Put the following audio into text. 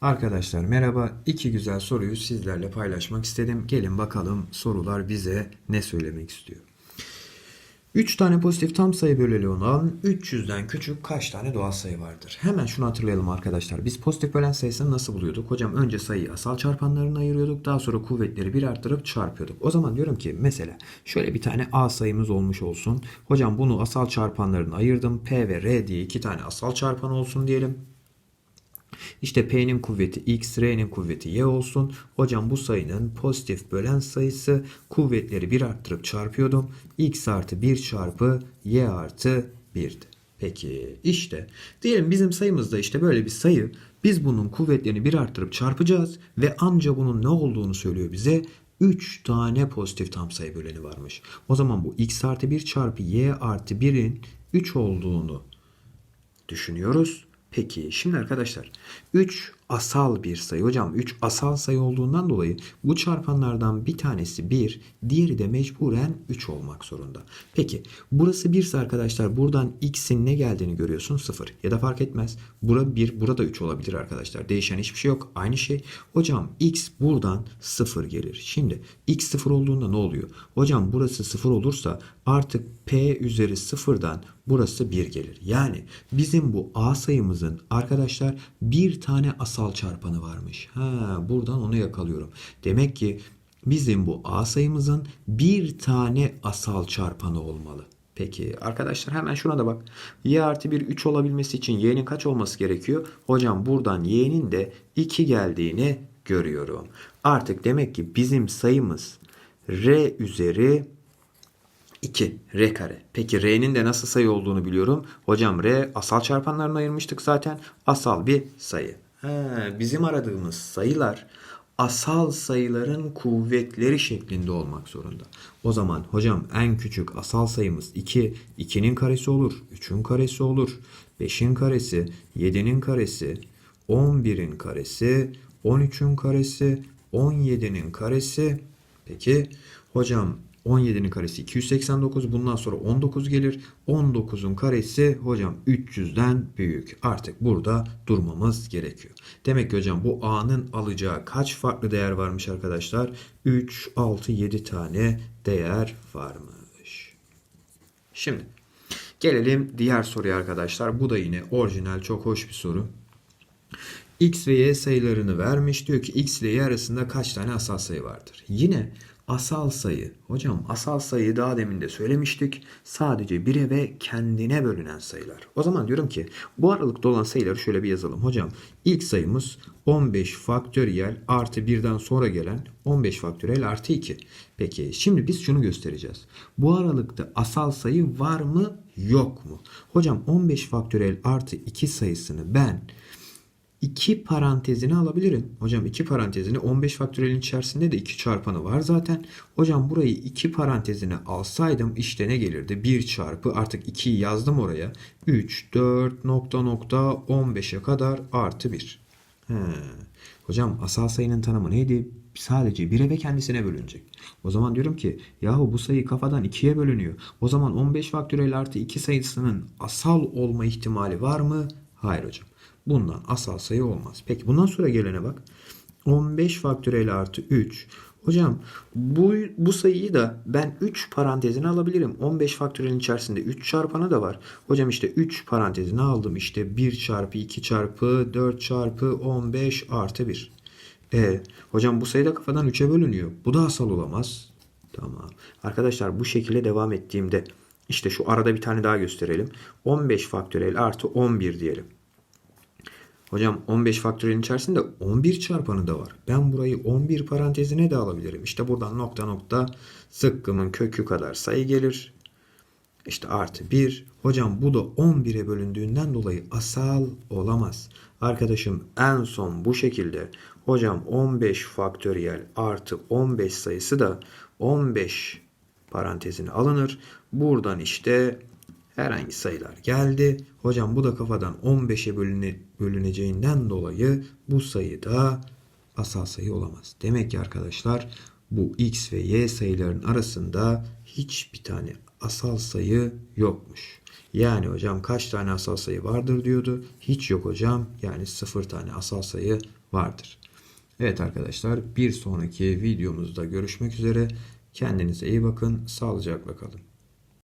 Arkadaşlar merhaba. İki güzel soruyu sizlerle paylaşmak istedim. Gelin bakalım sorular bize ne söylemek istiyor. 3 tane pozitif tam sayı böleli olan 300'den küçük kaç tane doğal sayı vardır? Hemen şunu hatırlayalım arkadaşlar. Biz pozitif bölen sayısını nasıl buluyorduk? Hocam önce sayıyı asal çarpanlarına ayırıyorduk. Daha sonra kuvvetleri bir arttırıp çarpıyorduk. O zaman diyorum ki mesela şöyle bir tane A sayımız olmuş olsun. Hocam bunu asal çarpanlarına ayırdım. P ve R diye iki tane asal çarpan olsun diyelim. İşte P'nin kuvveti X, R'nin kuvveti Y olsun. Hocam bu sayının pozitif bölen sayısı kuvvetleri bir arttırıp çarpıyordum. X artı 1 çarpı Y artı 1'di. Peki işte diyelim bizim sayımızda işte böyle bir sayı. Biz bunun kuvvetlerini bir arttırıp çarpacağız ve amca bunun ne olduğunu söylüyor bize. 3 tane pozitif tam sayı böleni varmış. O zaman bu x artı 1 çarpı y artı 1'in 3 olduğunu düşünüyoruz. Peki şimdi arkadaşlar 3 asal bir sayı. Hocam 3 asal sayı olduğundan dolayı bu çarpanlardan bir tanesi 1, diğeri de mecburen 3 olmak zorunda. Peki burası 1 ise arkadaşlar buradan x'in ne geldiğini görüyorsun 0. Ya da fark etmez. Bura 1, burada 3 olabilir arkadaşlar. Değişen hiçbir şey yok. Aynı şey. Hocam x buradan 0 gelir. Şimdi x 0 olduğunda ne oluyor? Hocam burası 0 olursa artık p üzeri 0'dan burası 1 gelir. Yani bizim bu a sayımızın arkadaşlar bir tane asal çarpanı varmış. Ha, buradan onu yakalıyorum. Demek ki bizim bu a sayımızın bir tane asal çarpanı olmalı. Peki arkadaşlar hemen şuna da bak. Y artı 1 3 olabilmesi için y'nin kaç olması gerekiyor? Hocam buradan y'nin de 2 geldiğini görüyorum. Artık demek ki bizim sayımız r üzeri 2 r kare. Peki r'nin de nasıl sayı olduğunu biliyorum. Hocam r asal çarpanlarına ayırmıştık zaten. Asal bir sayı. He, bizim aradığımız sayılar asal sayıların kuvvetleri şeklinde olmak zorunda. O zaman hocam en küçük asal sayımız 2. 2'nin karesi olur. 3'ün karesi olur. 5'in karesi, 7'nin karesi, 11'in karesi, 13'ün karesi, 17'nin karesi. Peki hocam 17'nin karesi 289. Bundan sonra 19 gelir. 19'un karesi hocam 300'den büyük. Artık burada durmamız gerekiyor. Demek ki hocam bu A'nın alacağı kaç farklı değer varmış arkadaşlar? 3, 6, 7 tane değer varmış. Şimdi gelelim diğer soruya arkadaşlar. Bu da yine orijinal çok hoş bir soru. X ve Y sayılarını vermiş. Diyor ki X ile Y arasında kaç tane asal sayı vardır? Yine asal sayı. Hocam asal sayıyı daha demin de söylemiştik. Sadece 1'e ve kendine bölünen sayılar. O zaman diyorum ki bu aralıkta olan sayıları şöyle bir yazalım. Hocam ilk sayımız 15 faktöriyel artı 1'den sonra gelen 15 faktöriyel artı 2. Peki şimdi biz şunu göstereceğiz. Bu aralıkta asal sayı var mı yok mu? Hocam 15 faktöriyel artı 2 sayısını ben 2 parantezini alabilirim. Hocam 2 parantezini 15 faktörelin içerisinde de 2 çarpanı var zaten. Hocam burayı 2 parantezine alsaydım işte ne gelirdi? 1 çarpı artık 2'yi yazdım oraya. 3, 4 nokta nokta 15'e kadar artı 1. He. Hocam asal sayının tanımı neydi? Sadece 1'e ve kendisine bölünecek. O zaman diyorum ki yahu bu sayı kafadan 2'ye bölünüyor. O zaman 15 faktörel artı 2 sayısının asal olma ihtimali var mı? Hayır hocam. Bundan asal sayı olmaz. Peki bundan sonra gelene bak. 15 faktöriyel artı 3. Hocam bu, bu sayıyı da ben 3 parantezine alabilirim. 15 faktöriyelin içerisinde 3 çarpanı da var. Hocam işte 3 parantezine aldım. İşte 1 çarpı 2 çarpı 4 çarpı 15 artı 1. E, hocam bu sayı da kafadan 3'e bölünüyor. Bu da asal olamaz. Tamam. Arkadaşlar bu şekilde devam ettiğimde işte şu arada bir tane daha gösterelim. 15 faktöriyel artı 11 diyelim. Hocam 15 faktörelin içerisinde 11 çarpanı da var. Ben burayı 11 parantezine de alabilirim. İşte buradan nokta nokta zıkkımın kökü kadar sayı gelir. İşte artı 1. Hocam bu da 11'e bölündüğünden dolayı asal olamaz. Arkadaşım en son bu şekilde hocam 15 faktöriyel artı 15 sayısı da 15 parantezine alınır. Buradan işte herhangi sayılar geldi. Hocam bu da kafadan 15'e bölüne, bölüneceğinden dolayı bu sayı da asal sayı olamaz. Demek ki arkadaşlar bu x ve y sayıların arasında hiçbir tane asal sayı yokmuş. Yani hocam kaç tane asal sayı vardır diyordu. Hiç yok hocam. Yani sıfır tane asal sayı vardır. Evet arkadaşlar bir sonraki videomuzda görüşmek üzere. Kendinize iyi bakın. Sağlıcakla kalın.